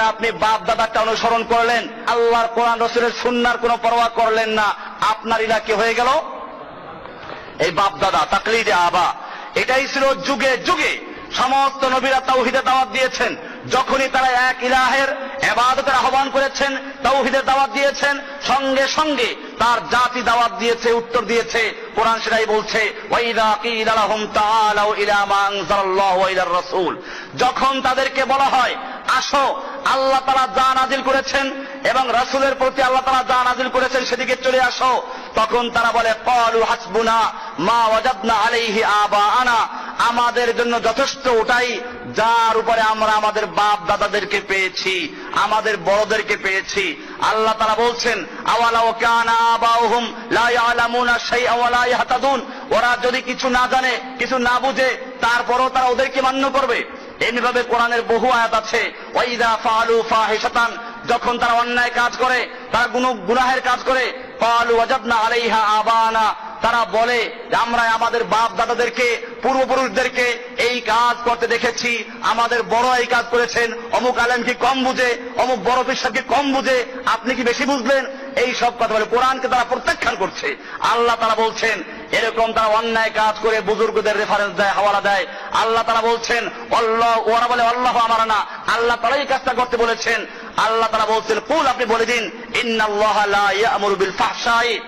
আপনি বাপ দাদাকে অনুসরণ করলেন, আল্লাহর কোরআন, রসুলের সুন্নার কোনো পরোয়া করলেন না, আপনার ইলা কি হয়ে গেল? এই বাপ দাদা তাকলিদে আবা, এটাই ছিল যুগে যুগে সমস্ত নবীরা তাওহিদে দাওয়াত দিয়েছেন। যখনই তারা এক ইলাহের এবাদতের করেছেন তাওহিদের দাওয়াত দিয়েছেন, সঙ্গে সঙ্গে তার জাতি দাওয়াত দিয়েছে, উত্তর দিয়েছে। কোরআন সেটাই বলছে যখন তাদেরকে বলা হয়, আসো, আল্লাহ তারা যা নাজিল করেছেন এবং রাসূলের প্রতি আল্লাহ তারা যা নাজিল করেছেন সেদিকে চলে আসো। তখন তারা বলে কলু হাসবুনা মা ওয়াজাদনা আলাইহি আবা আনা আমাদের জন্য যথেষ্ট ওটাই যার উপরে আমরা আমাদের বাপ দাদাদেরকে পেয়েছি, আমাদের বড়দেরকে পেয়েছি। আল্লাহ তারা বলছেন ওরা যদি কিছু না জানে, কিছু না বুঝে, তারপরও তারা ওদেরকে মান্য করবে। এমনিভাবে কোরআনের বহু আয়াত আছে, ওয়াইদা ফালু ফাহিশাতান। যখন তারা অন্যায় কাজ করে, তারা গুনাহের কাজ করে পালু ওয়াজাবনা আলাইহা আবানা। তারা বলে যে আমরা আমাদের বাপ দাদাদেরকে পূর্বপুরুষদেরকে এই কাজ করতে দেখেছি। আমাদের বড় এই কাজ করেছেন। অমুক আলেম কি কম বুঝে, অমুক বড় বিশ্বাসকে কম বুঝে, আপনি কি বেশি বুঝলেন এই সব কথা বলে কোরআনকে তারা প্রত্যাখ্যান করছে। আল্লাহ তারা বলছেন, এরকম তারা অন্যায় কাজ করে বুজুর্গদের রেফারেন্স দেয়, হাওয়ালা দেয়। আল্লাহ তারা বলছেন অল্লাহ ওরা বলে, আল্লাহ আমার না। আল্লাহ তারা এই কাজটা করতে বলেছেন। আল্লাহ তারা বলছেন, কুল আপনি বলে দিন, ইন্নাল্লাহ লা ইয়ামুরু বিল ফাহশাই।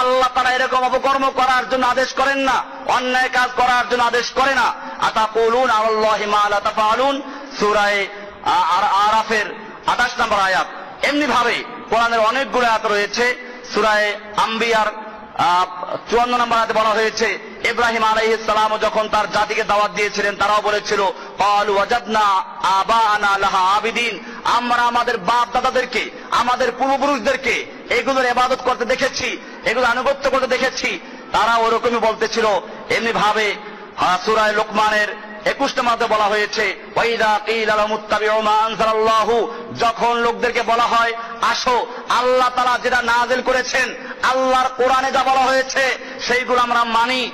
আল্লাহ তারা এরকম অপকর্ম করার জন্য আদেশ করেন না, অন্যায় কাজ করার জন্য আদেশ করে না। আতা কৌলুন আল্লাহ মালা তাফালুন সুরায় আরাফের আঠাশ নম্বর আয়াত। এমনি ভাবে কোরআনের অনেকগুলো আয়াত রয়েছে। সুরায় আম্বিয়ার চুয়ান্ন নম্বর আয়াতে বলা হয়েছে, ইব্রাহিম আলাইহ সালাম যখন তার জাতিকে দাওয়াত দিয়েছিলেন, তারাও বলেছিল পালু ওয়াজাদনা আবা আনা লাহা আবিদিন। আমরা আমাদের বাপ দাদাদেরকে আমাদের পূর্বপুরুষদেরকে এগুলোর এবাদত করতে দেখেছি। এগুলো আনুগত্য করে দেখেছি। তারা ওরকমই বলতেছিল। এমনি ভাবে হাসুরায় হ্যাঁ, লোকমানের একুশটা মাসে বলা হয়েছে যখন লোকদেরকে বলা হয়, আসো, আল্লাহ তারা যেটা নাজেল করেছেন, আল্লাহর কোরআনে যা বলা হয়েছে, সেইগুলো আমরা মানি।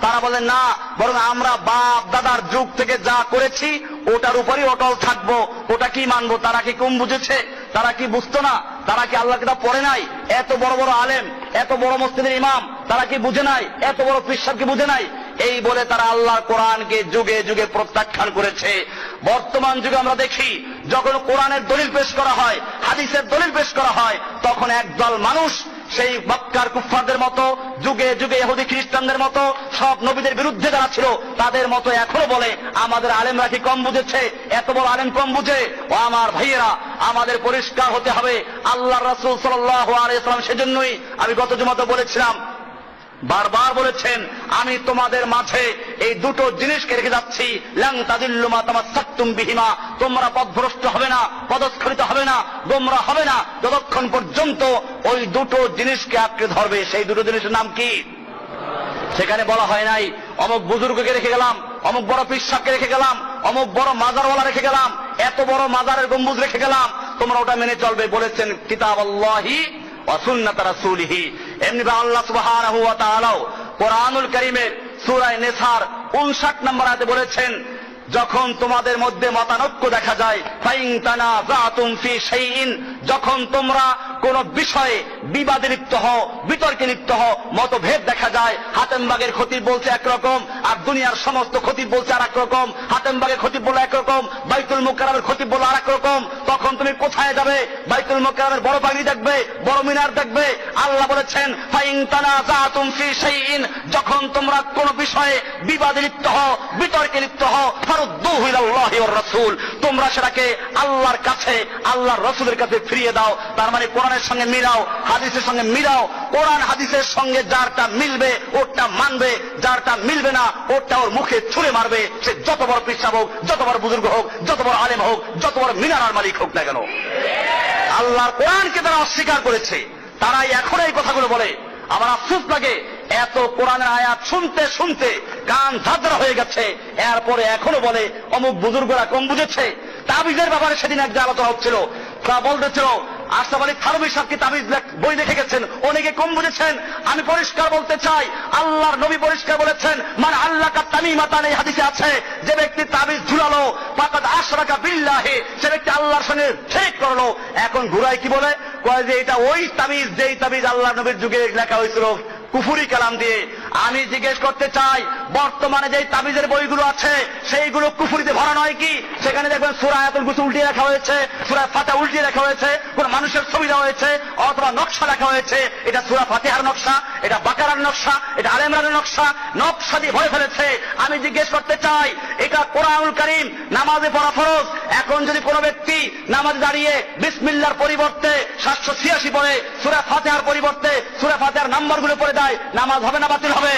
তারা বলেন, না, বরং আমরা বাপ দাদার যুগ থেকে যা করেছি, ওটার উপরই অটল থাকব। ওটা কি মানবো? তারা কি কুম বুঝেছে? তারা কি বুঝতো না? তারা কি আল্লাহ কিতাব পড়ে নাই? এত বড় বড় আলেম, এত বড় মসজিদের ইমাম, তারা কি বুঝে নাই? এত বড় পৃষ্ঠাব কি বুঝে নাই? এই বলে তারা আল্লাহর কোরআনকে যুগে যুগে প্রত্যাখ্যান করেছে। বর্তমান যুগে আমরা দেখি, যখন কোরআনের দলিল পেশ করা হয়, হাদিসের দলিল পেশ করা হয়, তখন একদল মানুষ সেই মক্কার কুফফারদের মতো, যুগে যুগে এহুদি খ্রিস্টানদের মতো, সব নবীদের বিরুদ্ধে যারা ছিল, তাদের মতো এখনও বলে, আমাদের আলেমরা কি কম বুঝেছে? এত বড় আলেম কম বুঝে? ও আমার ভাইয়েরা, আমাদের পরিষ্কার হতে হবে। আল্লাহ রাসূল সাল্লাল্লাহু আলাইহি সাল্লাম সেজন্যই আমি গত জুমাতে বলেছিলাম, বারবার বলেছেন, আমি তোমাদের মাঝে এই দুটো জিনিসকে রেখে যাচ্ছি। লাং তাদিল্লুমা তোমার সাক্তুম বিহিমা। তোমরা পথভ্রষ্ট হবে না, পদস্খলিত হবে না, গোমরা হবে না। যতক্ষণ পর্যন্ত ওই দুটো জিনিসকে আঁকড়ে ধরবে, সেই দুটো জিনিসের নাম কি? সেখানে বলা হয় নাই, অমুক বুজুর্গকে রেখে গেলাম, অমুক বড় পিসাবকে রেখে গেলাম, অমুক বড় মাজারওয়ালা রেখে গেলাম, এত বড় মাজারের গম্বুজ রেখে গেলাম। তোমরা ওটা মেনে চলবে বলেছেন কিতাব আল্লাহি অসুন্নাত রাসূলিহি। এমনি বা আল্লাহ তাআলাও কোরআনুল কারীমের সূরা নেসার 59 নম্বর আয়াতে বলেছেন, যখন তোমাদের মধ্যে মতানক্য দেখা যায় যখন তোমরা কোন বিষয়ে বিবাদে লিপ্ত হও, বিতর্কে লিপ্ত হও, মতভেদ দেখা যায়, হাতেমবাগের ক্ষতি বলছে একরকম আর দুনিয়ার সমস্ত খতিব বলছে আর রকম হাতেমবাগের খতিব বলে একরকম, বাইতুল মুকাররমের খতিব বলে আর রকম তখন তুমি কোথায় যাবে? বাইতুল মুকাররমের বড় পাগড়ি দেখবে, বড় মিনার দেখবে। আল্লাহ বলেছেন যখন তোমরা কোন বিষয়ে বিবাদে লিপ্ত হও, বিতর্কে লিপ্ত হও ফারুদ্দুহু ইলাল্লাহি ওয়ার রাসূল। তোমরা সেটাকে আল্লাহর কাছে, আল্লাহর রাসূলের কাছে ফিরিয়ে দাও। তার মানে কোরআনের সঙ্গে মিলাও, হাদিসের সঙ্গে মিলাও কোরআন হাদিসের সঙ্গে যারটা মিলবে, ওরটা মানবে, যারটা মিলবে না, ওরটা ওর মুখে ছুঁড়ে মারবে, সে যত বড় পৃষ্ঠা হোক, যত বড় বুজুর্গ হোক, যত বড় আলেম হোক, যত বড় মিনারার মালিক হোক না কেন। আল্লাহর কোরআনকে তারা অস্বীকার করেছে। তারাই এখন এই কথাগুলো বলে। আমার আফসোস লাগে, এত কোরআনের আয়াত শুনতে শুনতে কান ঝাঁঝরা হয়ে গেছে। এরপরে এখনও বলে, অমুক বুজুর্গরা কম বুঝেছে। তাবিজের ব্যাপারে সেদিন এক আলোচনা হচ্ছিল তা বলতেছিল আশরাফ আলী থানবী সাহেবকে তাবিজ বই লিখে গেছেন। অনেকে কম বুঝেছেন। আমি পরিষ্কার বলতে চাই, আল্লাহর নবী পরিষ্কার বলেছেন মানে আল্লাহ কা তামিমাতান এই হাদিসে আছে, যে ব্যক্তি তাবিজ ঝুলালো পাকাত আশরাকা বিল্লাহে সে ব্যক্তি আল্লাহর সঙ্গে ঠিক করল। এখন ঘুরাই কি বলে? কয় যে, এটা ওই তাবিজ, যেই তাবিজ আল্লাহ নবীর যুগে লেখা হয়েছিল কুফুরি কালাম দিয়ে। আমি জিজ্ঞেস করতে চাই, বর্তমানে যে তাবিজের বইগুলো আছে, সেইগুলো কুফুরিতে ভরা নয় কি? সেখানে দেখবেন সুরা আয়াতুল গুসু উল্টিয়ে রাখা হয়েছে, সুরা ফাতা উল্টিয়ে রাখা হয়েছে, কোন মানুষের ছবি দেওয়া হয়েছে, অথবা নকশা রাখা হয়েছে। এটা সুরা ফাতিহার নকশা, এটা বাকারার নকশা, এটা আলেমরানের নকশা নকশা দিয়ে ভয় ফেলেছে। আমি জিজ্ঞেস করতে চাই, এটা কোরআনুল করিম, নামাজে পড়া ফরজ? এখন যদি কোনো ব্যক্তি নামাজ দাঁড়িয়ে বিসমিল্লার পরিবর্তে সাতশো ছিয়াশি পরে সুরা ফাতেহার পরিবর্তে সুরা ফাতেহার নাম্বারগুলো পড়ে দেয়, নামাজ হবে না বাতিল হবে।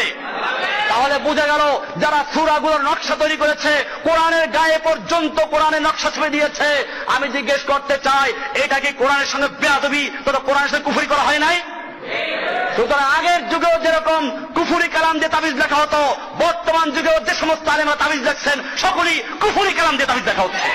তাহলে বুঝে গেল যারা সুরাগুলোর নকশা তৈরি করেছে, কোরআনের গায়ে পর্যন্ত কোরআনের নকশা ছবি দিয়েছে। আমি জিজ্ঞেস করতে চাই, এটা কি কোরআনের সঙ্গে বেয়াদবি? তথা কোরআনের সঙ্গে কুফুরি করা হয় নাই? সুতরাং আগের যুগেও যেরকম কুফুরি কালাম দিয়ে তাবিজ লেখা হতো, বর্তমান যুগেও যে সমস্ত আলেমরা তাবিজ লেখছেন, সকলেই কুফুরি কালাম দিয়ে তাবিজ লেখা হচ্ছে।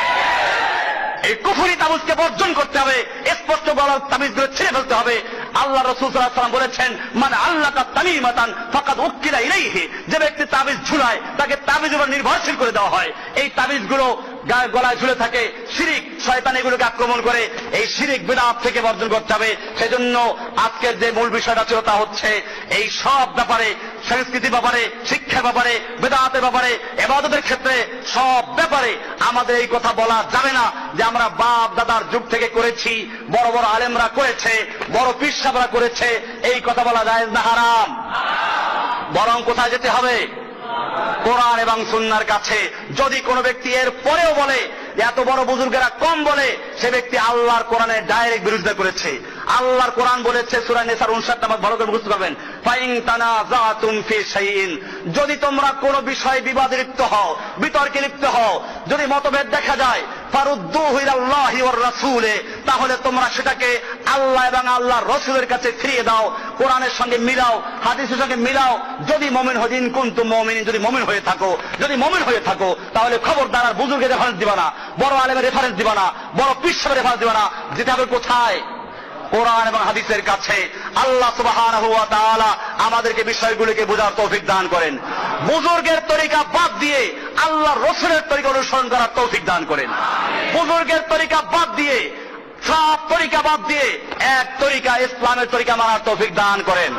এই কুফুরি তাবিজকে বর্জন করতে হবে, স্পষ্ট বলার তাবিজগুলো ছেড়ে ফেলতে হবে। আল্লাহ রসুল সাল্লাম বলেছেন মানে আল্লাহ তা তামিম মাতান ফাকাদ উক্কিলা ইলাইহি। যে ব্যক্তি তাবিজ ঝুলায়, তাকে তাবিজ উপর নির্ভরশীল করে দেওয়া হয়। এই তাবিজগুলো গুলো গলায় ঝুলে থাকে, শিরিক, শয়তান এগুলোকে আক্রমণ করে। এই শিরিক বিদাত থেকে বর্জন করতে হবে। সেজন্য আজকের যে মূল বিষয়টা ছিল তা হচ্ছে, এই সব ব্যাপারে সংস্কৃতির ব্যাপারে, শিক্ষার ব্যাপারে বেদাতের ব্যাপারে, এবাদতের ক্ষেত্রে সব ব্যাপারে আমাদের এই কথা বলা যাবে না যে আমরা বাপ দাদার যুগ থেকে করেছি, বড় বড় আলেমরা করেছে, বড় পিসাবরা করেছে, এই কথা বলা যায় না, হারাম। বরং কোথায় যেতে হবে? কোরআন এবং সুন্নার কাছে। যদি কোনো ব্যক্তি এর পরেও বলে এত বড় বুজুর্গেরা কম বলে, সে ব্যক্তি আল্লাহর কোরআনের ডাইরেক্ট বিরোধিতা করেছে। আল্লাহর কোরআন বলেছে, সুরা নেসার উনষাট ভালো করে বুঝতে পারবেন যদি তোমরা কোন বিষয়ে বিবাদে লিপ্ত হও, বিতর্কে লিপ্ত হও, যদি মতভেদ দেখা যায় তাহলে তোমরা সেটাকে আল্লাহ এবং আল্লাহ রসুলের কাছে ফিরিয়ে দাও, কোরআনের সঙ্গে মিলাও, হাদিসের সঙ্গে মিলাও। যদি মমিন হদিন কুন্তু মমিন যদি মমিন হয়ে থাকো, যদি মমিন হয়ে থাকো, তাহলে খবর আর বুজুর্গের রেফারেন্স দিবা না, বড় আলেমের রেফারেন্স দিবা না, বড় পিসের রেফারেন্স দিবা না, যেতে হবে কোথায়? কোরআন এবং হাদিসের কাছে আল্লাহ সুবাহ আমাদেরকে বিষয়গুলিকে বোঝার তৌফিক দান করেন। বুজুর্গের তরিকা বাদ দিয়ে আল্লাহ রসুলের তরিকা অনুসরণ করার তৌফিক দান করেন। বুজুর্গের তরিকা বাদ দিয়ে, সব তরিকা বাদ দিয়ে এক তরিকা ইসলামের তরিকা মানার তৌফিক দান করেন।